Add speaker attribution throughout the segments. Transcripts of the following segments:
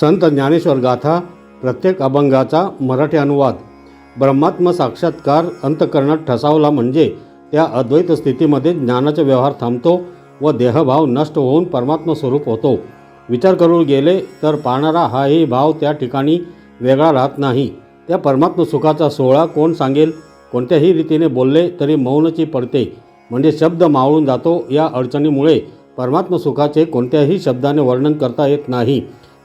Speaker 1: संत ज्ञानेश्वर गाथा प्रत्येक अभंगाचा मराठी अनुवाद. ब्रह्मात्म साक्षात्कार अंतकरणात ठसावला म्हणजे त्या अद्वैत स्थितीमध्ये ज्ञानाचा व्यवहार थांबतो व देहभाव नष्ट होऊन परमात्म स्वरूप होतो. विचार करून गेले तर पाहणारा हाही भाव त्या ठिकाणी वेगळा राहत नाही. त्या परमात्म सुखाचा सोहळा कोण सांगेल? कोणत्याही रीतीने बोलले तरी मौनची पडते. म्हणजे शब्द मावळून जातो या अडचणीमुळे परमात्म सुखाचे कोणत्याही शब्दाने वर्णन करता येत नाही.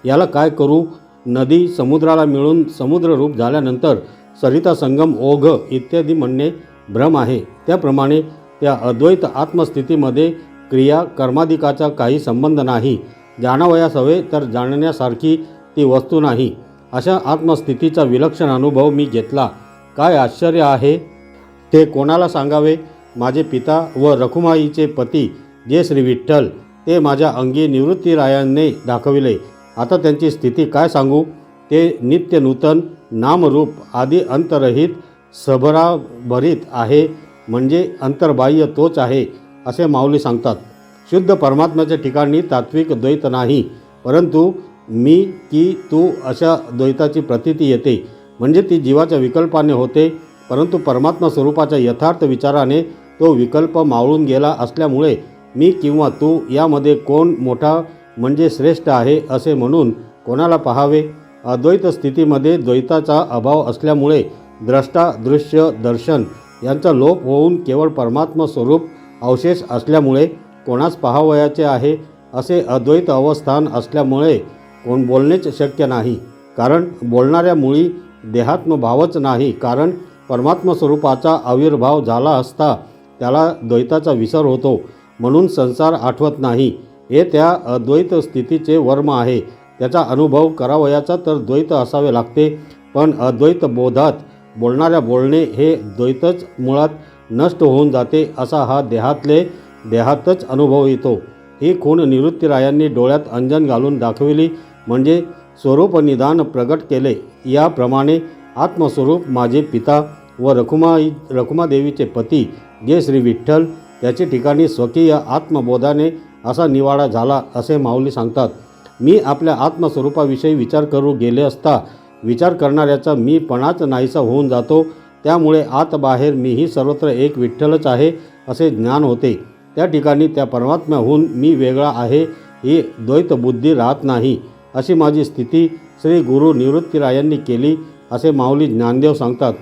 Speaker 1: याला काय करू? नदी समुद्राला मिळून समुद्ररूप झाल्यानंतर सरिता संगम ओघ इत्यादी म्हणणे भ्रम आहे. त्याप्रमाणे त्या अद्वैत आत्मस्थितीमध्ये क्रिया कर्माधिकाचा काही संबंध नाही. जाणावयास हवे तर जाणण्यासारखी ती वस्तू नाही. अशा आत्मस्थितीचा विलक्षण अनुभव मी घेतला. काय आश्चर्य आहे? ते कोणाला सांगावे? माझे पिता व रखुमाईचे पती जे श्री विठ्ठल ते माझ्या अंगी निवृत्तीरायांनी दाखविले. आता त्यांची स्थिती काय सांगू? ते नित्य नूतन नामरूप आदी अंतरहित सभराभरीत आहे. म्हणजे अंतर्बाह्य तोच आहे असे माऊली सांगतात. शुद्ध परमात्म्याच्या ठिकाणी तात्विक द्वैत नाही. परंतु मी की तू अशा द्वैताची प्रतीती येते. म्हणजे ती जीवाच्या विकल्पाने होते. परंतु परमात्मा स्वरूपाच्या यथार्थ विचाराने तो विकल्प मावळून गेला असल्यामुळे मी किंवा तू यामध्ये कोण मोठा म्हणजे श्रेष्ठ आहे असे म्हणून कोणाला पहावे? अद्वैत स्थितीमध्ये द्वैताचा अभाव असल्यामुळे द्रष्टा दृश्य दर्शन यांचा लोप होऊन केवळ परमात्म स्वरूप अवशेष असल्यामुळे कोणास पहावयाचे आहे? असे अद्वैत अवस्थान असल्यामुळे कोण बोलणेच शक्य नाही. कारण बोलणाऱ्या मुळी देहात्मभावच नाही. कारण परमात्मस्वरूपाचा आविर्भाव झाला असता त्याला द्वैताचा विसर होतो. म्हणून संसार आठवत नाही. हे त्या अद्वैत स्थितीचे वर्म आहे. त्याचा अनुभव करावयाचा तर द्वैत असावे लागते. पण अद्वैत बोधात बोलणाऱ्या बोलणे हे द्वैतच मुळात नष्ट होऊन जाते असा हा देहातले देहातच अनुभव येतो. ही खूण निवृत्तीरायांनी डोळ्यात अंजन घालून दाखविली म्हणजे स्वरूप निदान प्रगट केले. याप्रमाणे आत्मस्वरूप माझे पिता व रखुमाई रखुमादेवीचे पती जे श्री विठ्ठल त्याचे ठिकाणी स्वकीय आत्मबोधाने असा निवाडा झाला असे माऊली सांगतात. मी आपल्या आत्मस्वरूपाविषयी विचार करू गेले असता विचार करणाऱ्याचा मी पणाच नाहीसा होऊन जातो. त्यामुळे आत बाहेर मीही सर्वत्र एक विठ्ठलच आहे असे ज्ञान होते. त्या ठिकाणी त्या परमात्म्याहून मी वेगळा आहे ही द्वैत बुद्धी राहत नाही अशी माझी स्थिती श्री गुरु निवृत्तीरायांनी केली असे माऊली ज्ञानदेव सांगतात.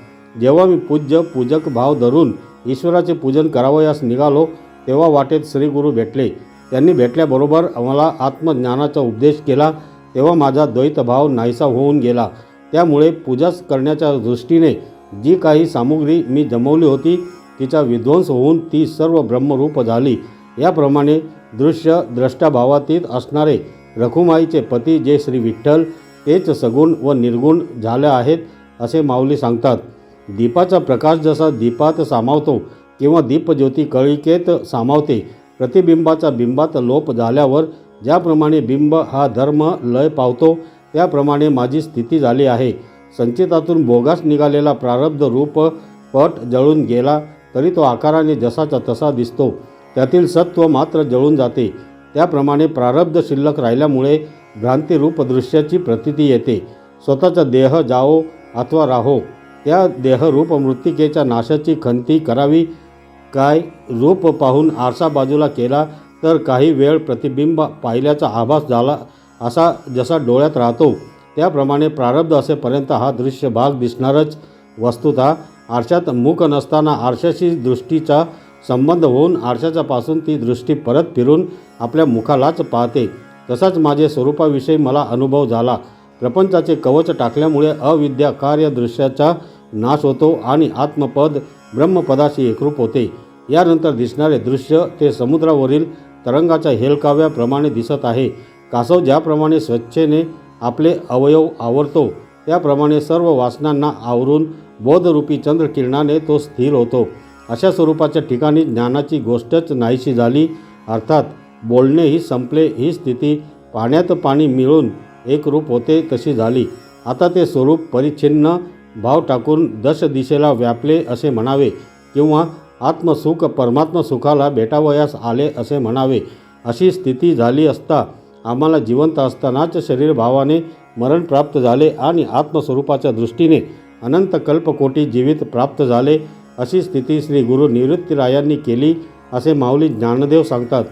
Speaker 1: जेव्हा मी पूज्य पूजक भाव धरून ईश्वराचे पूजन करावयास निघालो तेव्हा वाटेत श्री गुरु भेटले. त्यांनी भेटल्याबरोबर आम्हाला आत्मज्ञानाचा उपदेश केला तेव्हा माझा द्वैतभाव नाहीसा होऊन गेला. त्यामुळे पूजा करण्याच्या दृष्टीने जी काही सामुग्री मी जमवली होती तिचा विध्वंस होऊन ती सर्व ब्रह्मरूप झाली. याप्रमाणे दृश्य द्रष्टाभावातीत असणारे रखुमाईचे पती जे श्री विठ्ठल तेच सगुण व निर्गुण झाले आहेत असे माऊली सांगतात. दीपाचा प्रकाश जसा दीपात सामावतो किंवा दीपज्योती कळिकेत सामावते प्रतिबिंबाचा बिंबात लोप झाल्यावर ज्याप्रमाणे बिंब हा धर्म लय पावतो त्याप्रमाणे माझी स्थिती झाली आहे. संचितातून बोगास निघालेला प्रारब्ध रूप पट जळून गेला तरी तो आकाराने जसाचा तसा दिसतो. त्यातील सत्व मात्र जळून जाते. त्याप्रमाणे प्रारब्ध शिल्लक राहिल्यामुळे भ्रांतिरूप दृश्याची प्रतीती येते. स्वतःचा देह जाओ अथवा राहो त्या देहरूप मृत्तिकेच्या नाशाची खंती करावी काय रूप पाहून आरसा बाजूला केला तर काही वेळ प्रतिबिंब पाहिल्याचा आभास झाला असा जसा डोळ्यात राहतो. त्याप्रमाणे प्रारब्ध असेपर्यंत हा दृश्य भाग दिसणारच वस्तुतः. आरशात मुख नसताना आरशाशी दृष्टीचा संबंध होऊन आरशाच्यापासून ती दृष्टी परत फिरून आपल्या मुखालाच पाहते. तसाच माझे स्वरूपाविषयी मला अनुभव झाला. प्रपंचाचे कवच टाकल्यामुळे अविद्या कार्य दृश्याचा नाश होतो आणि आत्मपद ब्रह्मपदाशी एकरूप होते. यानंतर दिसणारे दृश्य ते समुद्रावरील तरंगाच्या हेलकाव्याप्रमाणे दिसत आहे. कासव ज्याप्रमाणे स्वच्छेने आपले अवयव आवरतो त्याप्रमाणे सर्व वासनांना आवरून बोधरूपी चंद्रकिरणाने तो स्थिर होतो. अशा स्वरूपाच्या ठिकाणी ज्ञानाची गोष्टच नाहीशी झाली. अर्थात बोलणेही संपले ही स्थिती पाण्यात पाणी मिळून एक रूप होते तशी झाली. आता ते स्वरूप परिच्छिन्न भाव टाकून दश दिशेला व्यापले असे म्हणावे किंवा आत्मसुख परमात्म सुखाला भेटावयास आले असे म्हणावे. अशी स्थिती झाली असता आम्हाला जिवंत असतानाच शरीरभावाने मरण प्राप्त झाले आणि आत्मस्वरूपाच्या दृष्टीने अनंत कल्पकोटी जीवित प्राप्त झाले. अशी स्थिती श्री गुरु निवृत्तीरायांनी केली असे माऊली ज्ञानदेव सांगतात.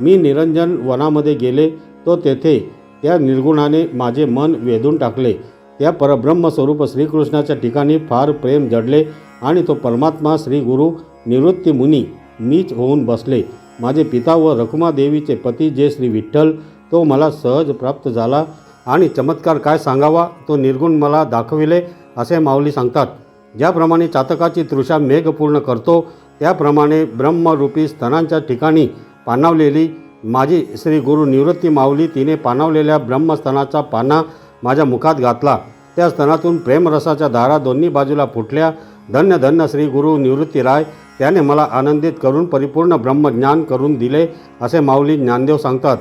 Speaker 1: मी निरंजन वनामध्ये गेले तो तेथे त्या निर्गुणाने माझे मन वेधून टाकले. त्या परब्रह्मस्वरूप श्रीकृष्णाच्या ठिकाणी फार प्रेम जडले. आणि तो परमात्मा श्री गुरु निवृत्ती मुनी मीच होऊन बसले. माझे पिता व रखुमादेवीचे पती जे श्री विठ्ठल तो मला सहज प्राप्त झाला. आणि चमत्कार काय सांगावा तो निर्गुण मला दाखविले असे माऊली सांगतात. ज्याप्रमाणे चातकाची तृषा मेघ पूर्ण करतो त्याप्रमाणे ब्रह्मरूपी स्तनांच्या ठिकाणी पानावलेली माझी श्री गुरु निवृत्ती माऊली तिने पानावलेल्या ब्रह्मस्तनाचा पाना माझ्या मुखात घातला. त्या स्तनातून प्रेमरसाच्या धारा दोन्ही बाजूला फुटल्या. धन्य धन्य श्री गुरु निवृत्ती राय. त्याने मला आनंदित करून परिपूर्ण ब्रह्मज्ञान करून दिले असे माऊली ज्ञानदेव सांगतात.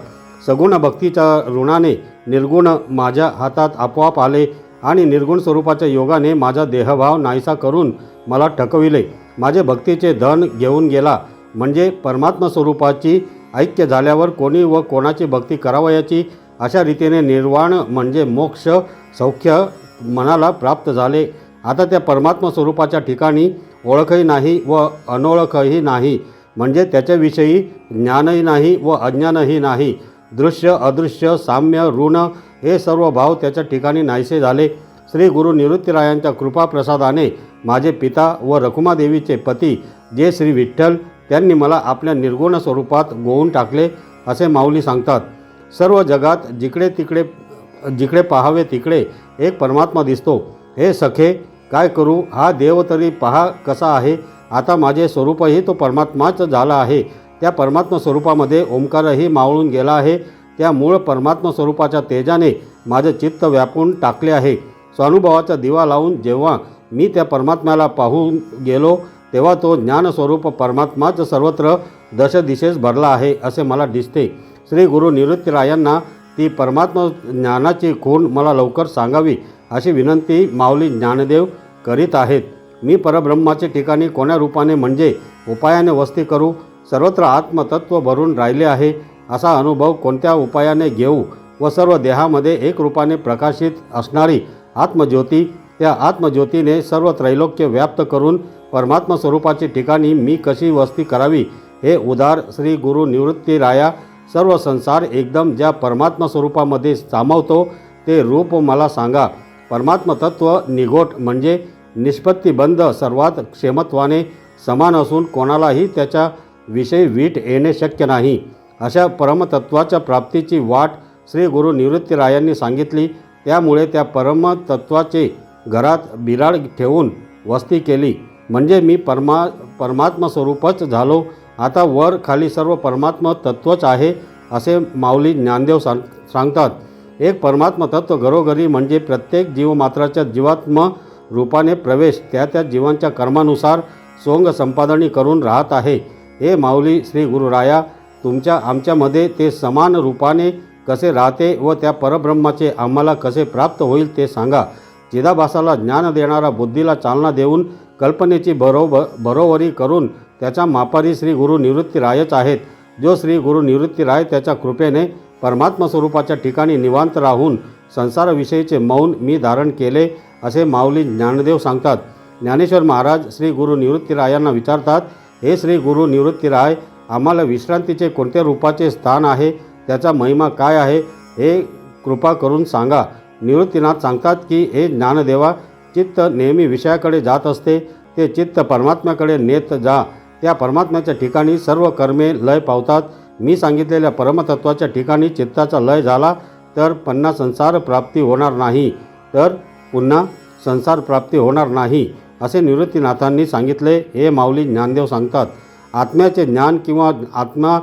Speaker 1: सगुण भक्तीच्या ऋणाने निर्गुण माझ्या हातात आपोआप आले आणि निर्गुण स्वरूपाच्या योगाने माझा देहभाव नाहीसा करून मला ठकविले. माझे भक्तीचे धन घेऊन गेला. म्हणजे परमात्मा स्वरूपाची ऐक्य झाल्यावर कोणी व कोणाची भक्ती करावयाची अशा रीतीने निर्वाण म्हणजे मोक्ष सौख्य मनाला प्राप्त झाले. आता त्या परमात्मा स्वरूपाच्या ठिकाणी ओळखही नाही व अनोळखही नाही. म्हणजे त्याच्याविषयी ज्ञानही नाही व अज्ञानही नाही. दृश्य अदृश्य साम्य ऋण हे सर्व भाव त्याच्या ठिकाणी नाहीसे झाले. श्री गुरु निवृत्तीरायांच्या कृपाप्रसादाने माझे पिता व रखुमादेवीचे पती जे श्री विठ्ठल त्यांनी मला आपल्या निर्गुण स्वरूपात गोवून टाकले असे माऊली सांगतात. सर्व जगात जिकडे तिकडे जिकडे पाहावे तिकडे एक परमात्मा दिसतो. हे सखे काय करू? हा देव तरी पहा कसा आहे. आता माझे स्वरूपही तो परमात्माच झाला आहे. त्या परमात्मा स्वरूपामध्ये ओंकारही मावळून गेला आहे. त्या मूळ परमात्मा स्वरूपाच्या तेजाने माझे चित्त व्यापून टाकले आहे. स्वानुभवाचा दिवा लावून जेव्हा मी त्या परमात्म्याला पाहून गेलो तेव्हा तो ज्ञानस्वरूप परमात्माच सर्वत्र दशदिशेस भरला आहे असे मला दिसते. श्री गुरु निवृत्तीरायांना ती परमात्मा ज्ञानाची खूण मला लवकर सांगावी. अशी विनंती माऊली ज्ञानदेव करीत आहेत. मी परब्रह्माचे ठिकाणी कोण्या रूपाने म्हणजे उपायाने वस्ती करू सर्वत्र आत्मतत्व भरून राहिले आहे असा अनुभव कोणत्या उपायाने घेऊ व सर्व देहामध्ये एक रूपाने प्रकाशित असणारी आत्मज्योती त्या आत्मज्योतीने सर्व त्रैलोक्य व्याप्त करून परमात्मा स्वरूपाची ठिकाणी मी कशी वस्ती करावी हे उदार श्री गुरु निवृत्ती राया सर्व संसार एकदम ज्या परमात्मा स्वरूपामध्ये सामावतो ते रूप मला सांगा. परमात्मतत्व निगोट म्हणजे निष्पत्तीबंध सर्वात क्षेमत्वाने समान असून कोणालाही त्याच्या विषयी वीट येणे शक्य नाही. अशा परमतत्वाच्या प्राप्तीची वाट श्री गुरु निवृत्तीरायांनी सांगितली. त्यामुळे त्या परमतत्वाचे घरात बिराड ठेवून वस्ती केली. म्हणजे मी परमा परमात्मा स्वरूपच झालो. आता वर खाली सर्व परमात्मा तत्वच आहे असे माऊली ज्ञानदेव सांग सांगतात. एक परमात्मा तत्व घरोघरी म्हणजे प्रत्येक जीवमात्राच्या जीवात्म रूपाने प्रवेश त्या त्या जीवांच्या कर्मानुसार सोंग संपादनी करून राहत आहे. हे माऊली श्री गुरुराया तुमच्या आमच्यामध्ये ते समान रूपाने कसे राहते व त्या परब्रह्माचे आम्हाला कसे प्राप्त होईल ते सांगा. चिदाभासाला ज्ञान देणारा बुद्धीला चालना देऊन कल्पनेची बरोबर बरोबरी करून त्याच्या मापारी श्री गुरु निवृत्ती रायच आहेत. जो श्री गुरु निवृत्ती राय त्याच्या कृपेने परमात्मा स्वरूपाच्या ठिकाणी निवांत राहून संसाराविषयीचे मौन मी धारण केले असे माऊली ज्ञानदेव सांगतात. ज्ञानेश्वर महाराज श्री गुरु निवृत्तीरायांना विचारतात हे श्री गुरु निवृत्तीराय आम्हाला विश्रांतीचे कोणत्या रूपाचे स्थान आहे? त्याचा महिमा काय आहे? हे कृपा करून सांगा. निवृत्तीनाथ सांगतात की हे ज्ञानदेवा चित्त नेहमी विषयाकडे जात असते. ते चित्त परमात्म्याकडे नेत जा. त्या परमात्म्याच्या ठिकाणी सर्व कर्मे लय पावतात. मी सांगितलेल्या परमतत्वाच्या ठिकाणी चित्ताचा लय झाला तर पुन्हा संसार प्राप्ती होणार नाही. तर पुन्हा संसार प्राप्ती होणार नाही असे निवृत्तीनाथांनी सांगितले हे माऊली ज्ञानदेव सांगतात. आत्म्याचे ज्ञान किंवा आत्मा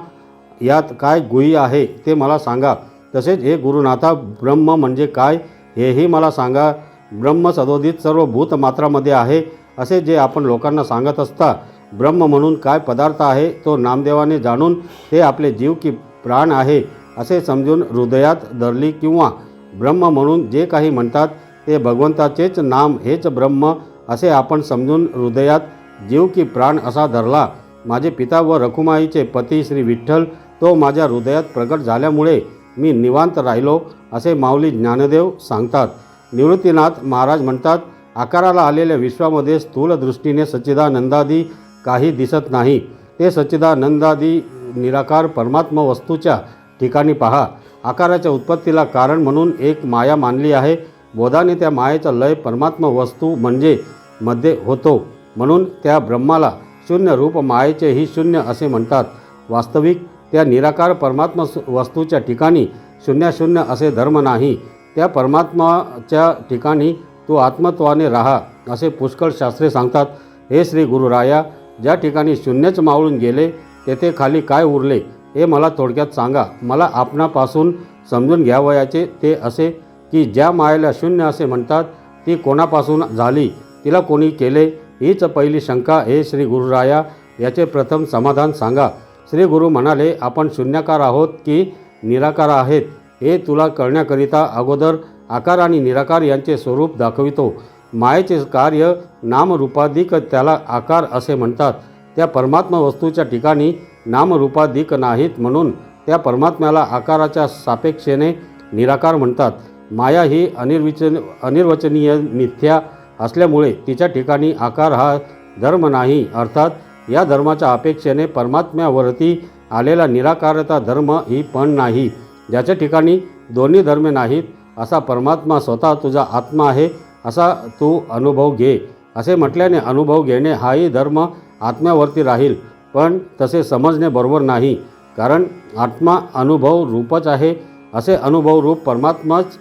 Speaker 1: यात काय गुही आहे ते मला सांगा. तसेच हे गुरुनाथा ब्रह्म म्हणजे काय हेही मला सांगा. ब्रह्म सदोदित सर्व भूतमात्रामध्ये आहे असे जे आपण लोकांना सांगत असता ब्रह्म म्हणून काय पदार्थ आहे तो नामदेवाने जाणून ते आपले जीव की प्राण आहे असे समजून हृदयात धरली किंवा ब्रह्म म्हणून जे काही म्हणतात ते भगवंताचेच नाम हेच ब्रह्म असे आपण समजून हृदयात जीव की प्राण असा धरला. माझे पिता व रखुमाईचे पती श्री विठ्ठल तो माझ्या हृदयात प्रगट झाल्यामुळे मी निवांत राहिलो असे माऊली ज्ञानदेव सांगतात. निवृत्तीनाथ महाराज म्हणतात आकाराला आलेल्या विश्वामध्ये स्थूलदृष्टीने सच्चिदानंदादी काही दिसत नाही. ते सच्चिदानंदादी निराकार परमात्मा वस्तूच्या ठिकाणी पहा. आकाराच्या उत्पत्तीला कारण म्हणून एक माया मानली आहे. बोधाने त्या मायेचा लय परमात्मा वस्तू म्हणजे मध्ये होतो. म्हणून त्या ब्रह्माला शून्य रूप मायेचे ही शून्य असे म्हणतात. वास्तविक त्या निराकार परमात्मा वस्तूच्या ठिकाणी शून्याशून्य असे धर्म नाही. त्या परमात्माच्या ठिकाणी तू आत्मत्वाने राहा असे पुष्कळ शास्त्रे सांगतात. हे श्री गुरुराया ज्या ठिकाणी शून्यच मावळून गेले तेथे खाली काय उरले हे मला थोडक्यात सांगा. मला आपणापासून समजून घ्यावयाचे ते असे की ज्या मायेला शून्य असे म्हणतात ती कोणापासून झाली तिला कोणी केले हीच पहिली शंका हे श्री गुरुराया. याचे प्रथम समाधान सांगा. श्री गुरु म्हणाले आपण शून्यकार आहोत की निराकार आहेत हे तुला कळण्याकरिता अगोदर आकार आणि निराकार यांचे स्वरूप दाखवितो. मायेचे कार्य नामरूपाधिक त्याला आकार असे म्हणतात. त्या परमात्मा वस्तूच्या ठिकाणी नामरूपाधिक नाहीत म्हणून त्या परमात्म्याला आकाराच्या सापेक्षेने निराकार म्हणतात. माया ही अनिर्विचन अनिर्वचनीय मिथ्या असल्यामुळे तिच्या ठिकाणी आकार हा धर्म नाही. अर्थात या धर्माच्या अपेक्षेने परमात्म्यावरती आलेला निराकारता धर्म ही पण नाही. ज्याच्या ठिकाणी दोन्ही धर्मे नाहीत असा परमात्मा स्वतः तुझा आत्मा आहे असा तू अनुभव घे. असे म्हटल्याने अनुभव घेणे हाही धर्म आत्म्यावरती राहील. पण तसे समजणे बरोबर नाही. कारण आत्मा अनुभव रूपच आहे. असे अनुभव रूप परमात्माच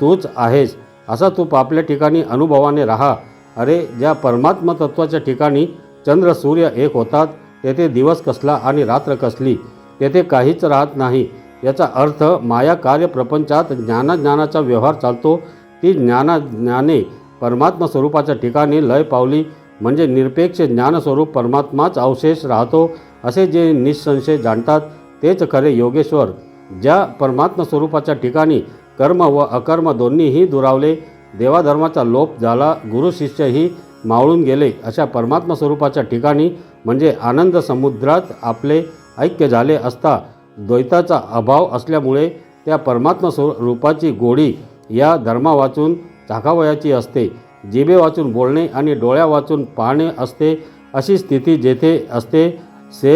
Speaker 1: तूच आहेस. असा तू आपल्या ठिकाणी अनुभवाने राहा. अरे ज्या परमात्मा तत्वाच्या ठिकाणी चंद्र सूर्य एक होतात तेथे दिवस कसला आणि रात्र कसली तेथे काहीच राहत नाही. याचा अर्थ माया कार्य प्रपंचात ज्ञानाज्ञानाचा व्यवहार चालतो ती ज्ञाना ज्ञाने परमात्मा स्वरूपाच्या ठिकाणी लय पावली म्हणजे निरपेक्ष ज्ञानस्वरूप परमात्माच अवशेष राहतो असे जे निसंशय जाणतात तेच खरे योगेश्वर ज्या परमात्मा स्वरूपाच्या ठिकाणी कर्म व अकर्म दोन्हीही दुरावले देवाधर्माचा लोप झाला गुरु शिष्यही मावळून गेले अशा परमात्मा स्वरूपाच्या ठिकाणी म्हणजे आनंद समुद्रात आपले ऐक्य झाले असता द्वैताचा अभाव असल्यामुळे त्या परमात्मा स्वरूपाची गोडी या धर्मा वाचून चाकावयाची असते. जिभे वाचून बोलणे आणि डोळ्या वाचून पाहणे असते अशी स्थिती जेथे असते से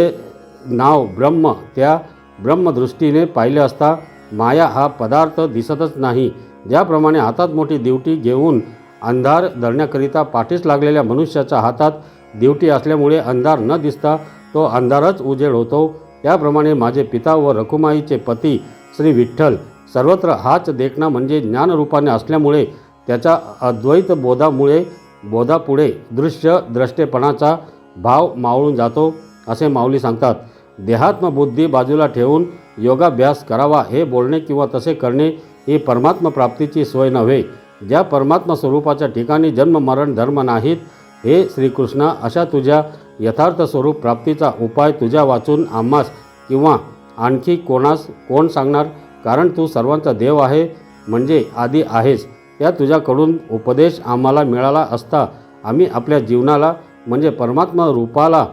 Speaker 1: नाव ब्रह्म त्या ब्रह्मदृष्टीने पाहिले असता माया हा पदार्थ दिसतच नाही. ज्याप्रमाणे हातात मोठी दिवटी घेऊन अंधार धरण्याकरिता पाठीस लागलेल्या मनुष्याच्या हातात दिवटी असल्यामुळे अंधार न दिसता तो अंधारच उजेड होतो. त्याप्रमाणे माझे पिता व रखुमाईचे पती श्री विठ्ठल सर्वत्र हाच देखणा म्हणजे ज्ञानरूपाने असल्यामुळे त्याच्या अद्वैत बोधामुळे बोधापुढे दृश्य द्रष्टेपणाचा भाव मावळून जातो असे माऊली सांगतात. देहात्मबुद्धी बाजूला ठेवून योगाभ्यास करावा हे बोलणे किंवा तसे करणे ही परमात्मप्राप्तीची सोय नव्हे. ज्या परमात्मा स्वरूपाच्या ठिकाणी जन्म मरण धर्म नाहीत हे श्रीकृष्णा अशा तुझ्या यथार्थ स्वरूप प्राप्तीचा उपाय तुझ्या वाचून आम्हास किंवा आणखी कोणास कोण सांगणार? कारण तू सर्वांचा देव आहे म्हणजे आधी आहेस. या तुझ्याकडून उपदेश आम्हाला मिळाला असता आम्ही आपल्या जीवनाला म्हणजे परमात्मा रूपाला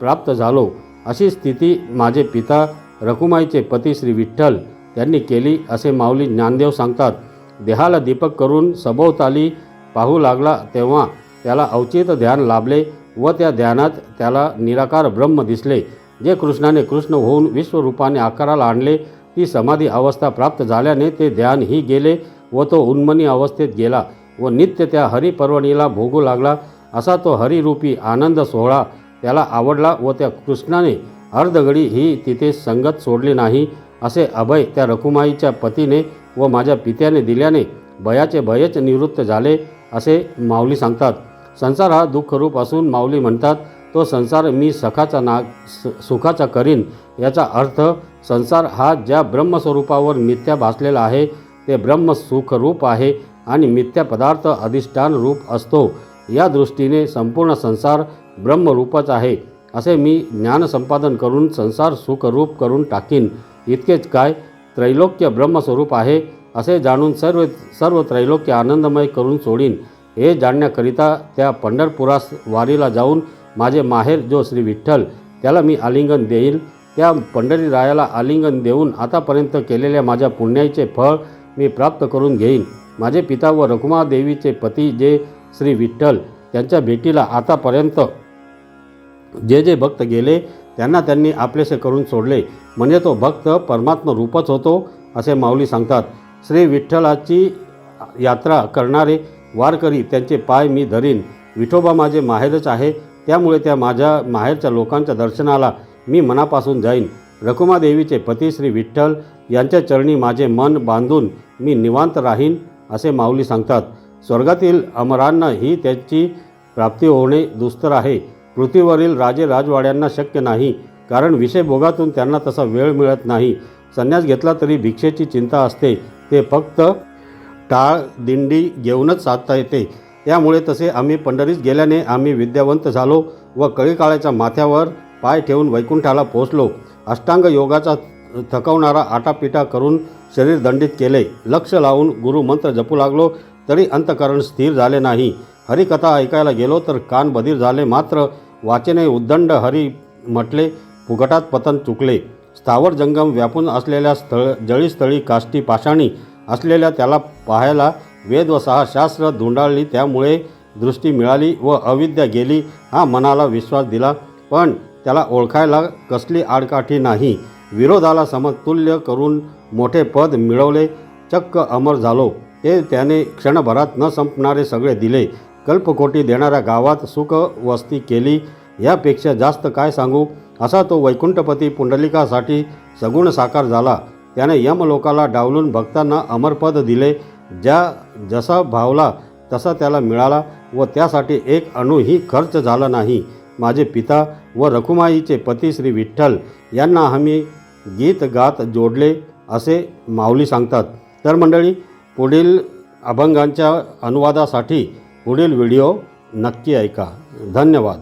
Speaker 1: प्राप्त झालो. अशी स्थिती माझे पिता रखुमाईचे पती श्री विठ्ठल त्यांनी केली असे माऊली ज्ञानदेव सांगतात. देहाला दीपक करून सभोवताली पाहू लागला तेव्हा त्याला अवचित ध्यान लाभले व त्या ध्यानात त्याला निराकार ब्रह्म दिसले जे कृष्णाने कृष्ण होऊन विश्वरूपाने आकाराला आणले ती समाधी अवस्था प्राप्त झाल्याने ते ध्यान ही गेले व तो उन्मनी अवस्थेत गेला व नित्य त्या हरिपर्वणीला भोगू लागला. असा तो हरिरूपी आनंद सोहळा त्याला आवडला व त्या कृष्णाने अर्धघडी ही तिथे संगत सोडली नाही. असे अभय त्या रखुमाईच्या पतीने व माझ्या पित्याने दिल्याने भयाचे भयच निवृत्त झाले असे माऊली सांगतात. संसार हा दुःखरूप असून माऊली म्हणतात तो संसार मी सखाचा नाग स सुखाचा करीन याचा अर्थ संसार हा ज्या ब्रह्मस्वरूपावर मिथ्या भासलेला आहे ते ब्रह्म सुखरूप आहे आणि मिथ्या पदार्थ अधिष्ठान रूप असतो. या दृष्टीने संपूर्ण संसार ब्रह्मरूपच आहे. असे मी ज्ञानसंपादन करून संसार सुखरूप करून टाकीन. इतकेच काय त्रैलोक्य ब्रह्मस्वरूप आहे असे जाणून सर्व सर्व त्रैलोक्य आनंदमय करून सोडीन. हे जाणण्याकरिता त्या पंढरपुरास वारीला जाऊन माझे माहेर जो श्री विठ्ठल त्याला मी आलिंगन देईल. त्या पंढरीरायाला आलिंगन देऊन आतापर्यंत केलेल्या माझ्या पुण्याचे फळ मी प्राप्त करून घेईन. माझे पिता व रखुमादेवीचे पती जे श्री विठ्ठल त्यांच्या भेटीला आतापर्यंत जे जे भक्त गेले त्यांना त्यांनी आपलेसे करून सोडले. म्हणजे तो भक्त परमात्म रूपच होतो असे माऊली सांगतात. श्री विठ्ठलाची यात्रा करणारे वारकरी त्यांचे पाय मी धरीन. विठोबा माझे माहेरच आहे त्यामुळे त्या माझ्या माहेरच्या लोकांच्या दर्शनाला मी मनापासून जाईन. रखुमादेवीचे पती श्री विठ्ठल यांच्या चरणी माझे मन बांधून मी निवांत राहीन असे माऊली सांगतात. स्वर्गातील अमरांना ही त्यांची प्राप्ती होणे दुस्तर आहे. पृथ्वीवरील राजे राजवाड्यांना शक्य नाही कारण विषयभोगातून त्यांना तसा वेळ मिळत नाही. संन्यास घेतला तरी भिक्षेची चिंता असते. ते फक्त टाळ दिंडी घेऊनच साधता येते. त्यामुळे तसे आम्ही पंढरीत गेल्याने आम्ही विद्यावंत झालो व कळीकाळ्याच्या माथ्यावर पाय ठेवून वैकुंठाला पोहोचलो. अष्टांग योगाचा थकवणारा आटापिटा करून शरीर दंडित केले. लक्ष लावून गुरु मंत्र जपू लागलो तरी अंतकरण स्थिर झाले नाही. हरिकथा ऐकायला गेलो तर कान बधीर झाले मात्र वाचेने उद्दंड हरी म्हटले फुगटात पतन चुकले. स्थावर जंगम व्यापून असलेल्या स्थळ जळीस्थळी काष्टी पाषाणी असलेल्या त्याला पाहायला वेद व सहा शास्त्र धुंडाळली त्यामुळे दृष्टी मिळाली व अविद्या गेली हा मनाला विश्वास दिला. पण त्याला ओळखायला कसली आडकाठी नाही. विरोधाला समतुल्य करून मोठे पद मिळवले चक्क अमर झालो. ते त्याने क्षणभरात न संपणारे सगळे दिले. कल्पकोटी देणाऱ्या गावात सुख वस्ती केली. यापेक्षा जास्त काय सांगू? असा तो वैकुंठपती पुंडलिकासाठी सगुण साकार झाला. त्याने यमलोकाला डावलून भक्तांना अमरपद दिले. ज्या जसा भावला तसा त्याला मिळाला व त्यासाठी एक अणूही खर्च झाला नाही. माझे पिता व रखुमाईचे पती श्री विठ्ठल यांना आम्ही गीत गात जोडले असे माऊली सांगतात. तर मंडळी पुढील अभंगांच्या अनुवादासाठी पुढील व्हिडिओ नक्की ऐका. धन्यवाद.